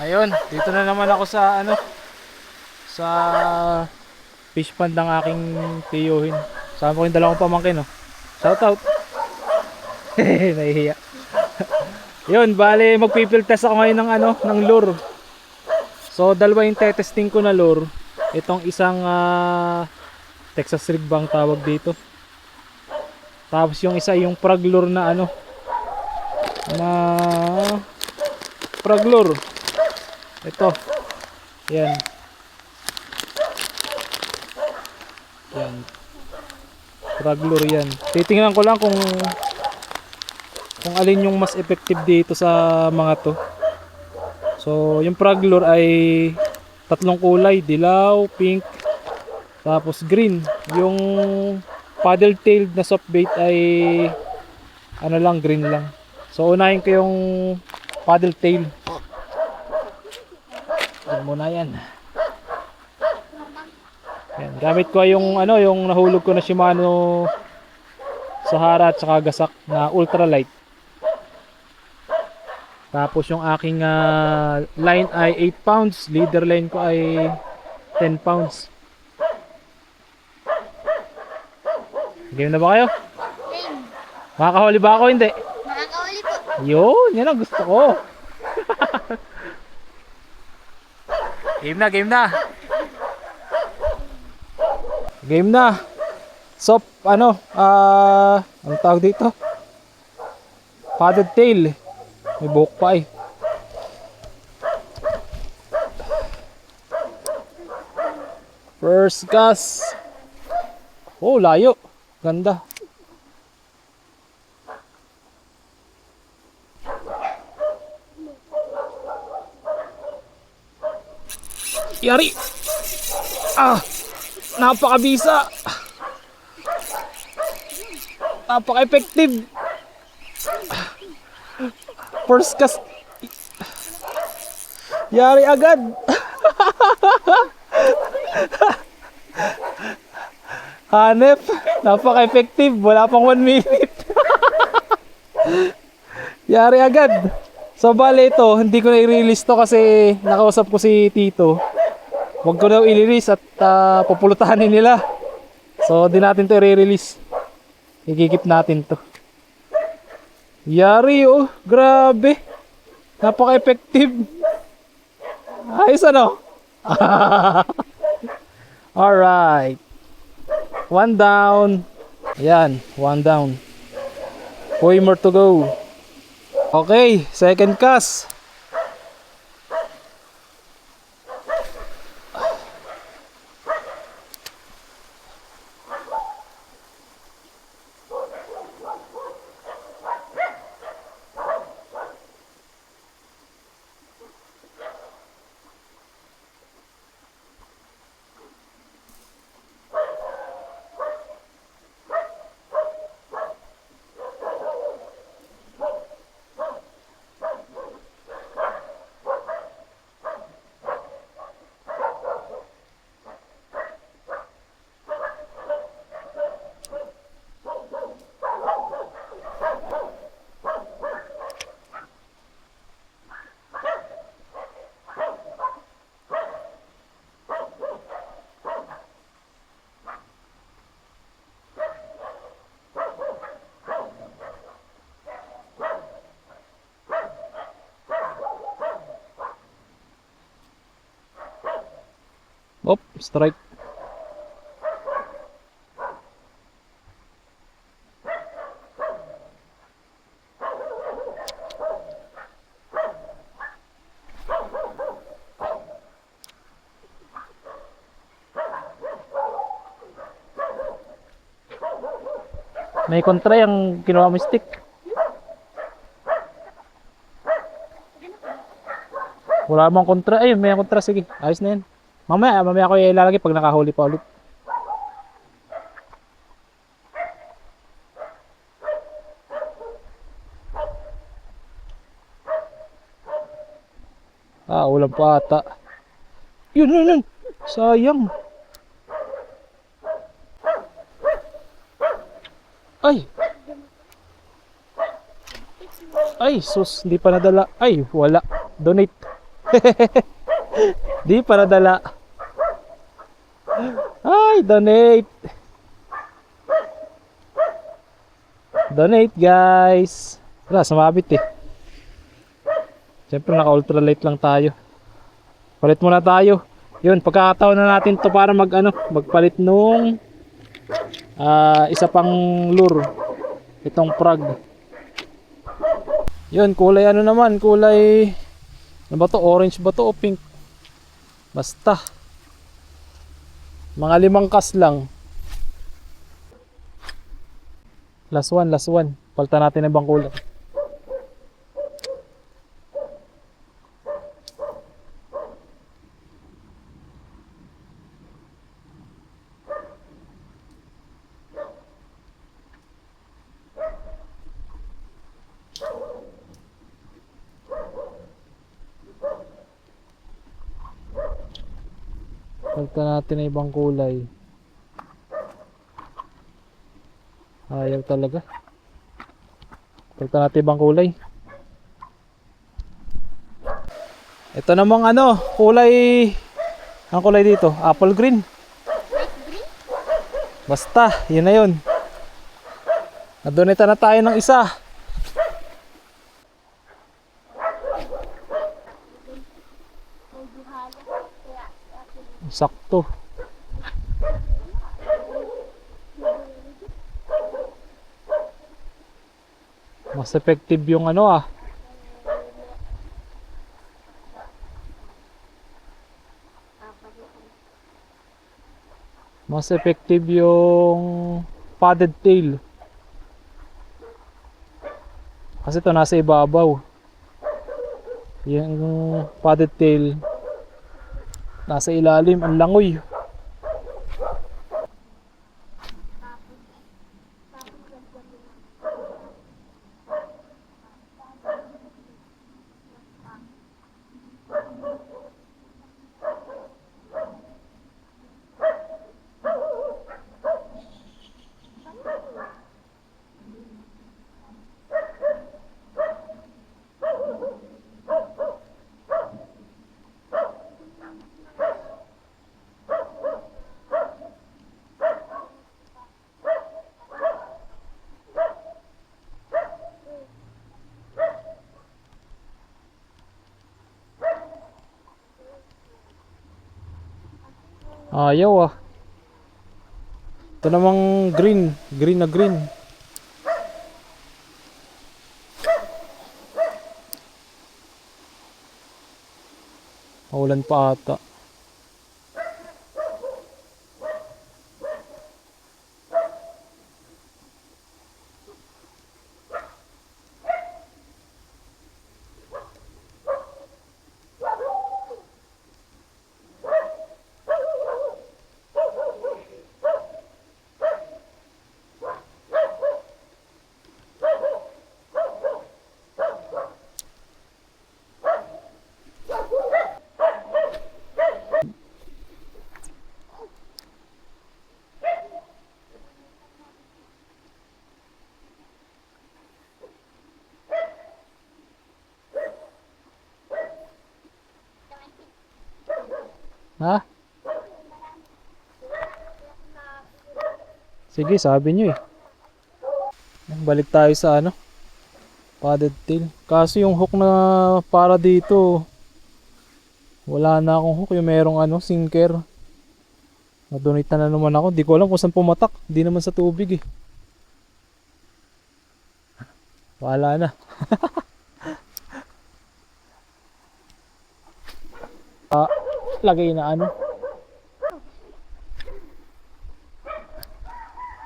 Ayun, dito na naman ako sa ano sa fish pond ng aking tiyuhin. Sama ko yung dalawang pamangkin, no. Shout out. Nahihiya. Yun, bale magpipil test ako ngayon ng ano, ng lure. So, dalawa yung testing ko na lure. Itong isang ah, Texas rig bang tawag dito. Tapos yung isa yung prag lure na ano na prag lure. Ito. Yan. Yan. Prag lure yan. Titingnan ko lang kung kung alin yung mas effective dito sa mga to. So, yung prag lure ay tatlong kulay, dilaw, pink, tapos green. Yung paddle tailed na soft bait ay ano lang, green lang. So, unahin ko yung paddle tail. Muna yan. Yan, gamit ko yung ano, yung nahulog ko na Shimano Sahara at saka Gasak na ultralight. Tapos yung aking ah, line ay 8 pounds, leader line ko ay 10 pounds. Game na ba kayo? Game. Makakahuli ba ako? Hindi. Makakauli po. Yun, yan ang gusto ko. Game na, game na. Game na. So, ano, ah, anong tawag dito? Padded tail. May buhok pa eh. First cast. Oh, layo. Ganda. Yari! Ah! Napakabisa! Napaka-effective! First cast! Yari agad! Hanep! Napaka-effective! Wala pang 1 minute! Yari agad! So bale ito, hindi ko na i-release to kasi nakausap ko si Tito. Huwag ko daw i-release at ah, pupulutahanin nila. So di natin to i-release. Igigip natin to. Yari oh, grabe. Napaka-effective. Ayos ano? Alright. One down. Ayan, one down. Way more to go. Okay, second cast. Op, strike. May kontra yung kinuha mo stick. Wala bang kontra? Ayun, may kontra. Sige, ayos na yan. Mamaya, mamaya ko ilalagay pag nakahuli pa ulit. Ah, ulam pa ata. Yun, yun, yun. Sayang. Ay. Ay, sus, hindi pa nadala. Ay, wala. Donate. Di para dala. Ay, donate. Donate guys. Wala, sumabit eh. Siyempre naka ultralight lang tayo. Palit muna tayo. Yun, pagkakataon na natin to para mag ano, magpalit nung ah, isa pang lure. Itong prag. Yun, kulay ano naman, kulay ano ba to? Orange ba to o pink? Basta. Mga limang kas lang. Last one, last one. Palta natin ng ibang kulay. Palta natin ng ibang kulay. Ayaw talaga. Palta natin ibang kulay. Ito namang ano, kulay ang kulay dito, apple green. Basta, yun na yun. Nadonita na tayo ng isa. Sakto. Mas effective yung ano ah. Mas effective yung padded tail. Kasi ito nasa ibabaw. Yung padded tail nasa ilalim ang langoy. Ayaw ah. Ito namang green. Green na green. Maulan pa ata. Ha? Sige, sabi nyo eh. Balik tayo sa ano? Padded tail. Kaso yung hook na para dito, wala na akong hook. Yung merong ano, sinker. Na-donate na naman ako. Di ko alam kung saan pumatak. Di naman sa tubig eh. Wala na. ah, lagay na ano.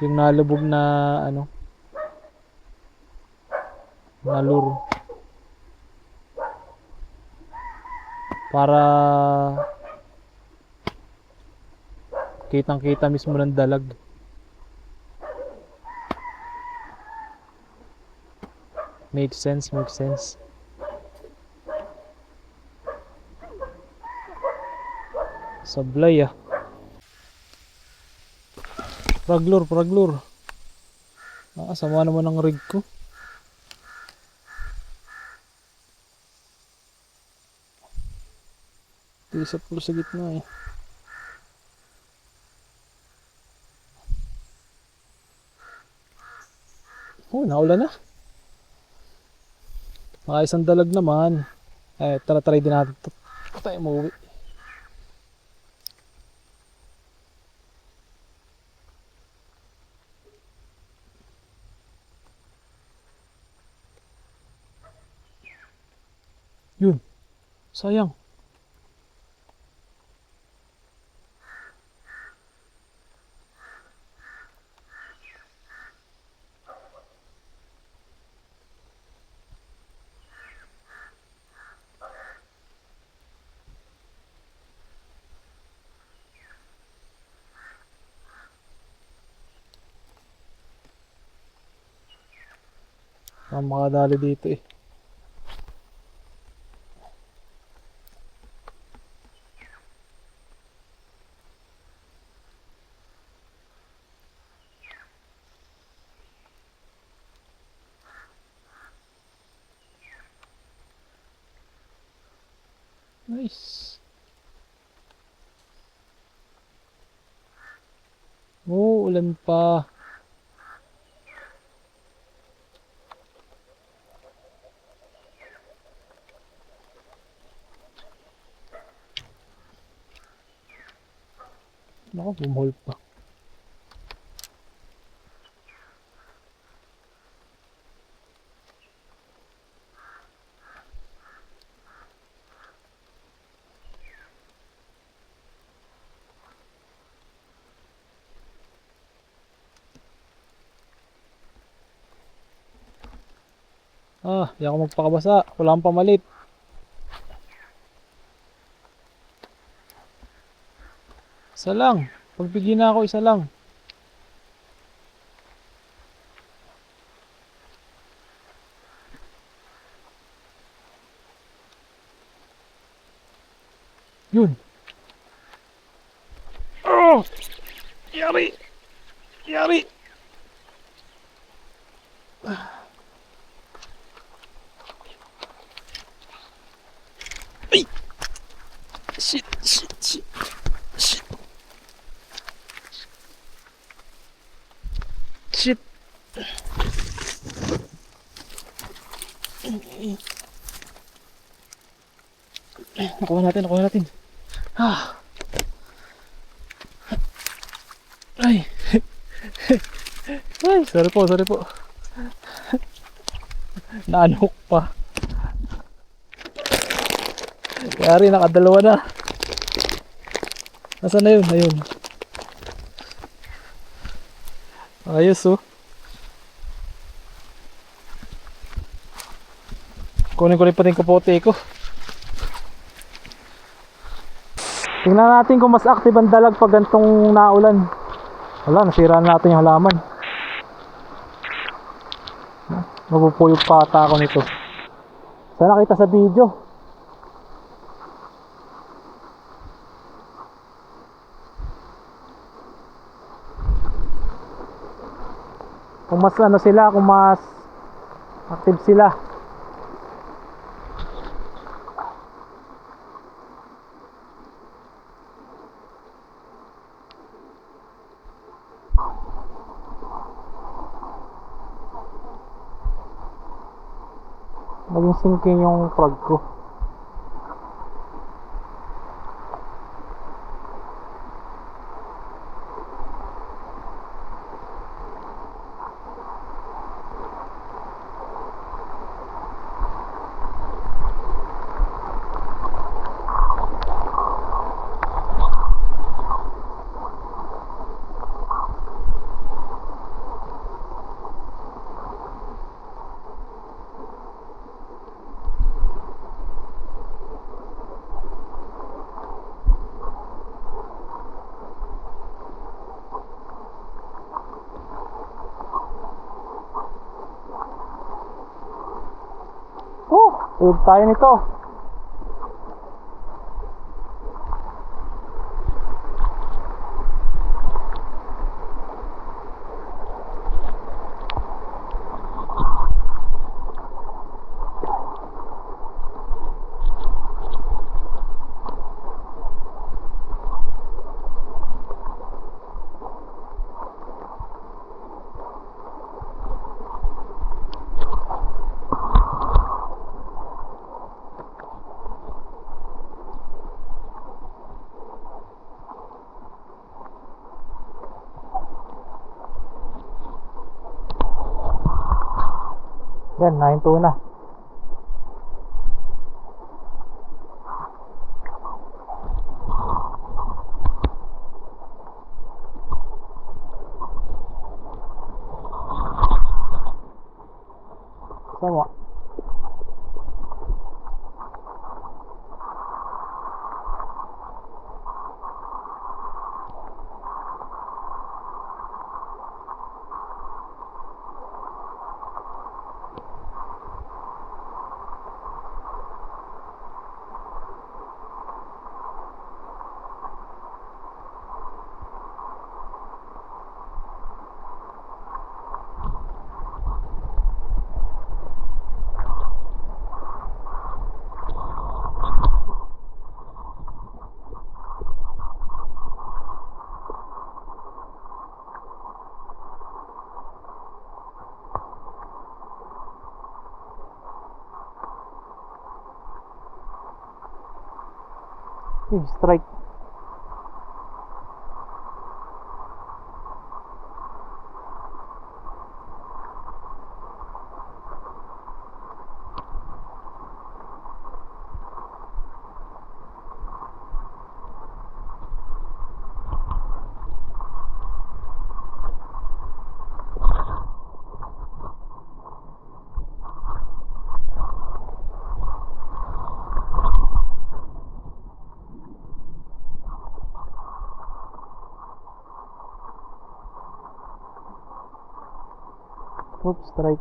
Yung nalubog na ano. Na lure. Para kitang kita mismo ng dalag. Makes sense, makes sense. Sablay ah. Praglor, praglor. Ah, sama naman ang rig ko. Di sa pulo sa gitna eh. Oh, naulan na. Mga isang dalag naman. Eh, tara try din natin. ito. Ito tayo Yun. Sayang. Ang makadali dito eh. Nice. Oh, ulan pa. Naku, bumuhol pa. Ah, di ako magpakabasa. Wala akong pamalit. Isa lang. Pagbigyan na ako, isa lang. Yun. Oh! Yari! Yari! Ay! Shit, shit, shit. Shit. Shit. Nakuha natin, nakuha natin. Ah. Ay. Ay, sorry po, sorry po. Naanok pa. Kaya rin, nakadalawa na. Nasaan na yun? Ayun. Ayos oh. Kunin ko rin pa rin kapote ko. Tingnan natin kung mas active ang dalag pag gantong naulan. Wala, nasira na natin yung halaman. Mapupuyog pa ata ako nito. Sana kita sa video. Kung mas ano sila, kung mas active sila. Naging sinking yung frog ko. Tuyog tayo nito. Yan, nahinto na. Sama. Eh, strike. Oops, strike.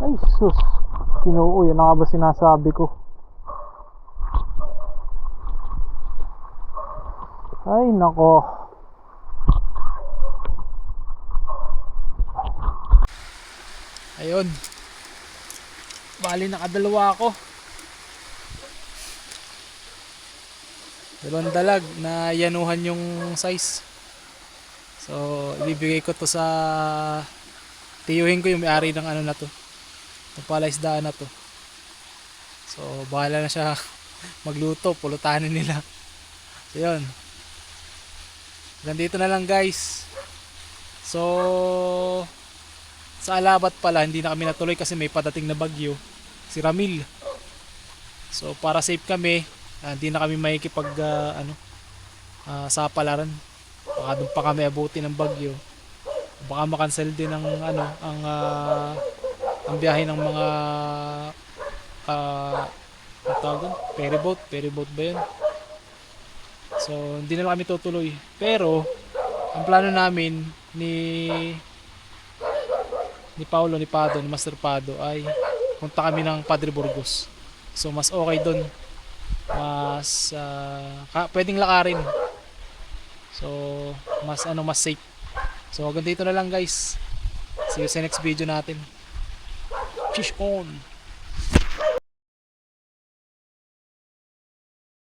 Ay, sus. Kinuo, yan nga ba sinasabi ko? Ay, nako. Ayun. Bali, nakadalawa ako. Dalawang dalag na yanuhan yung size. So, ibibigay ko to sa tiyuhin ko yung may-ari ng ano na to. Ng palaisdaan na to. So, bahala na siya magluto, pulutanin nila. So, yun. Ganito na lang guys. So, sa Alabat pala, hindi na kami natuloy kasi may padating na bagyo. Si Ramil. So, para safe kami, ah, hindi na kami makikipag, ah, ano, ah, sa palaran. Baka doon pa kami abuti ng bagyo. Baka makancel din ang, ano, ang, ah, ang biyahe ng mga uh, ang tawag doon? Ferryboat ba yun? So, hindi na kami tutuloy. Pero, ang plano namin ni ni Paulo, ni Pado, ni Master Pado ay punta kami ng Padre Burgos. So, mas okay doon. Mas, ah, ka- pwedeng lakarin. So, mas ano, mas safe. So, hanggang dito na lang guys. See you sa next video natin. Fish on!